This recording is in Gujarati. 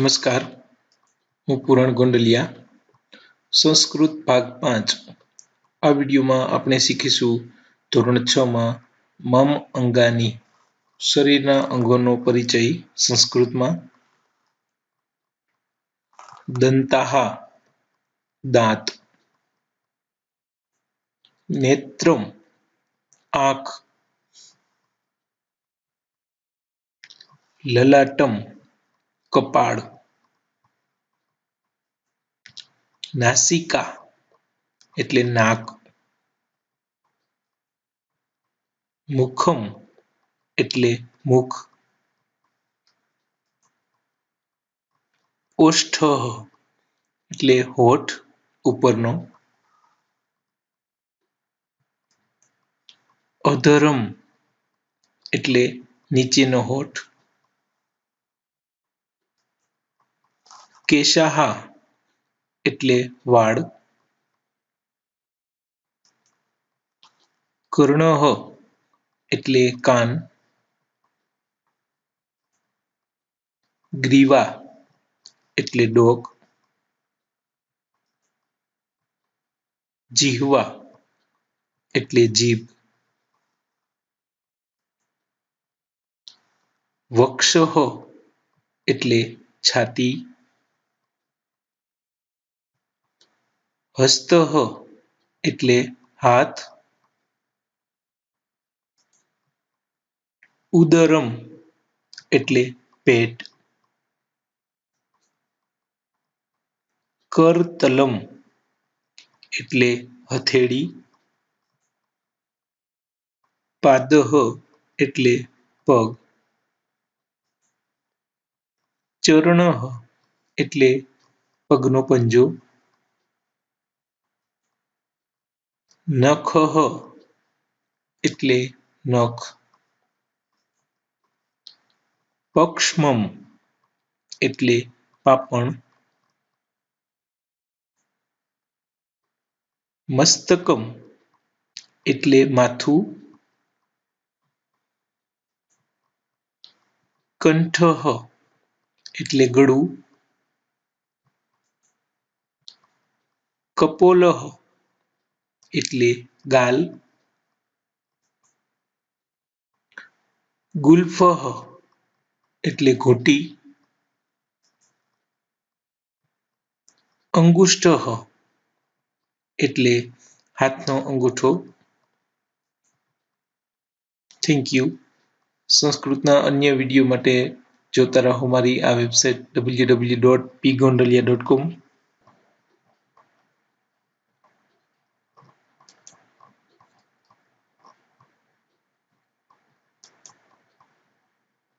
નમસ્કાર. હું પૂરણ ગોંડલિયા. સંસ્કૃત ભાગ પાંચ. આ વિડીયોમાં આપણે શીખીશું ધોરણ છ માં મમ અંગાની શરીરના અંગોનો પરિચય સંસ્કૃતમાં. દંતાહા, દાંત. નેત્રમ, આંખ. લલાટમ કપાળ. નાસિકા એટલે નાક. મુખમ એટલે મુખ. ઓષ્ઠ એટલે હોઠ ઉપરનો. અધરમ એટલે નીચેનો હોઠ. કેશાહા એટલે વાળ. કર્ણહ એટલે કાન. ગ્રીવા એટલે ડોક. જીહવા એટલે જીભ. વક્ષહ એટલે છાતી. હસ્તઃ એટલે હાથ. ઉદરમ એટલે પેટ. કરતલમ એટલે હથેળી. પાદહ એટલે પગ. ચરણ એટલે પગનો પંજો. નખઃ એટલે નખ. પક્ષ્મમ એટલે પાપણ. મસ્તકમ એટલે માથું. કંઠઃ એટલે ગળું. કપોલહ એટલે ગાલ. ગુલ્ફહ એટલે ઘૂંટી. અંગુષ્ઠ એટલે હાથનો અંગૂઠો. થેન્ક યુ સંસ્કૃતના અન્ય વીડિયો માટે જોતા રહો મારી આ વેબસાઇટ ડબલ્યુ